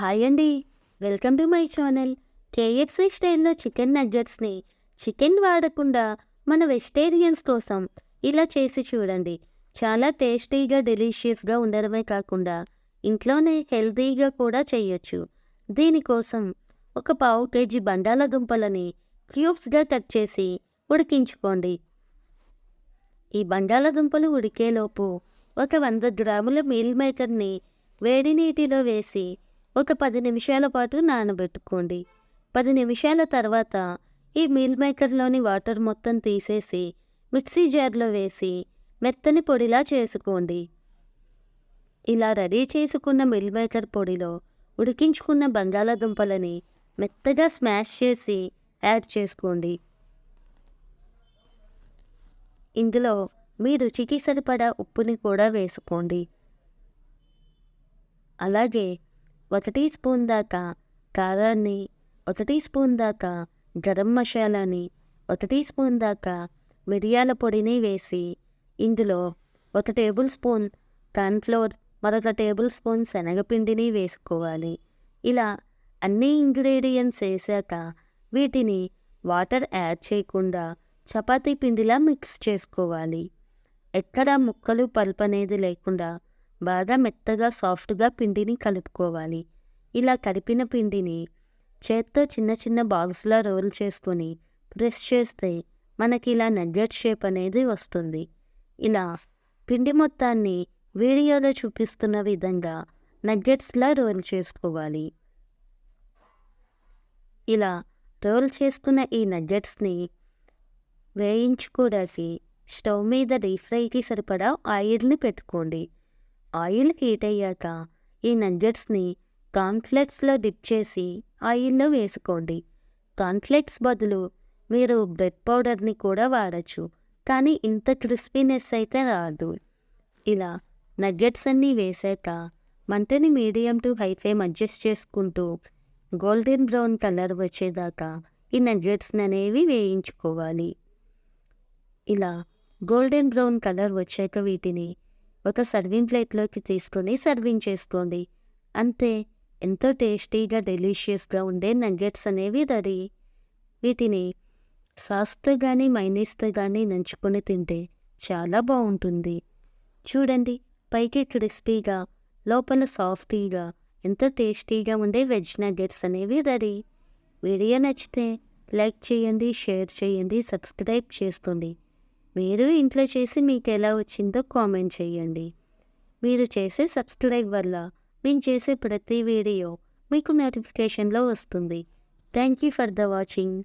Hi అండి. Welcome to my channel. KFC స్టైల్లో chicken నగ్గెట్స్ని చికెన్ వాడకుండా మన వెజిటేరియన్స్ కోసం ఇలా చేసి చూడండి. చాలా టేస్టీగా డెలీషియస్గా ఉండడమే కాకుండా ఇంట్లోనే హెల్తీగా కూడా చేయొచ్చు. దీనికోసం ఒక పావు కేజీ బంగాళాదుంపలని క్యూబ్స్గా కట్ చేసి ఉడికించుకోండి. ఈ బంగాళాదుంపలు ఉడికేలోపు ఒక వంద గ్రాముల మీల్ మేకర్ని వేడి నీటిలో వేసి ఒక పది నిమిషాల పాటు నానబెట్టుకోండి. పది నిమిషాల తర్వాత ఈ మీల్ మేకర్లోని వాటర్ మొత్తం తీసేసి మిక్సీ జార్లో వేసి మెత్తని పొడిలా చేసుకోండి. ఇలా రెడీ చేసుకున్న మిల్ మేకర్ పొడిలో ఉడికించుకున్న బంగాళాదుంపలని మెత్తగా స్మాష్ చేసి యాడ్ చేసుకోండి. ఇందులో మీ రుచికి సరిపడా ఉప్పుని కూడా వేసుకోండి. అలాగే ఒక టీ స్పూన్ దాకా కారాన్ని ఒక టీ స్పూన్ దాకా గరం మసాలాని ఒక టీ స్పూన్ దాకా మిరియాల పొడిని వేసి ఇందులో ఒక టేబుల్ స్పూన్ కార్న్ఫ్లోర్ మరొక టేబుల్ స్పూన్ శనగపిండిని వేసుకోవాలి. ఇలా అన్ని ఇంగ్రీడియంట్స్ వేసాక వీటిని వాటర్ యాడ్ చేయకుండా చపాతీ పిండిలా మిక్స్ చేసుకోవాలి. ఎక్కడ ముక్కలు పల్ప్ అనేది లేకుండా బాగా మెత్తగా సాఫ్ట్గా పిండిని కలుపుకోవాలి. ఇలా కలిపిన పిండిని చేత్తో చిన్న చిన్న బాక్స్లా రోల్ చేసుకొని ప్రెస్ చేస్తే మనకి ఇలా నగ్గెట్ షేప్ అనేది వస్తుంది. ఇలా పిండి మొత్తాన్ని వీడియోలో చూపిస్తున్న విధంగా నగ్గెట్స్లా రోల్ చేసుకోవాలి. ఇలా రోల్ చేసుకున్న ఈ నగ్గెట్స్ని వేయించుకోవడానికి స్టవ్ మీద డీప్ ఫ్రైకి సరిపడా ఆయిల్ని పెట్టుకోండి. ఆయిల్ హీట్ అయ్యాక ఈ నగ్గెట్స్ని కాన్ఫ్లెక్స్లో డిప్ చేసి ఆయిల్లో వేసుకోండి. కాన్ఫ్లెక్స్ బదులు మీరు బ్రెడ్ పౌడర్ని కూడా వాడచ్చు కానీ ఇంత క్రిస్పీనెస్ అయితే రాదు. ఇలా నగ్గెట్స్ అన్నీ వేసాక మంటని medium to high flame adjust చేసుకుంటూ గోల్డెన్ బ్రౌన్ కలర్ వచ్చేదాకా ఈ నగ్గెట్స్ని అనేవి వేయించుకోవాలి. ఇలా గోల్డెన్ బ్రౌన్ కలర్ వచ్చాక వీటిని ఒక సర్వింగ్ ప్లేట్లోకి తీసుకొని సర్వింగ్ చేసుకోండి. అంతే ఎంతో టేస్టీగా డెలిషియస్గా ఉండే నగ్గెట్స్ అనేవి రెడీ. వీటిని సాస్తో కానీ మైనీస్తో కానీ నంచుకొని తింటే చాలా బాగుంటుంది. చూడండి పైకి క్రిస్పీగా లోపల సాఫ్టీగా ఎంతో టేస్టీగా ఉండే వెజ్ నగ్గెట్స్ అనేవి రెడీ. వీడియో నచ్చితే లైక్ చేయండి షేర్ చేయండి సబ్స్క్రైబ్ చేసుకోండి. మీరు ఇంట్లో చేసి మీకు ఎలా వచ్చిందో కామెంట్ చేయండి. మీరు చేసే సబ్స్క్రైబ్ వల్ల మేము చేసే ప్రతి వీడియో మీకు నోటిఫికేషన్లో వస్తుంది. Thank you for the watching.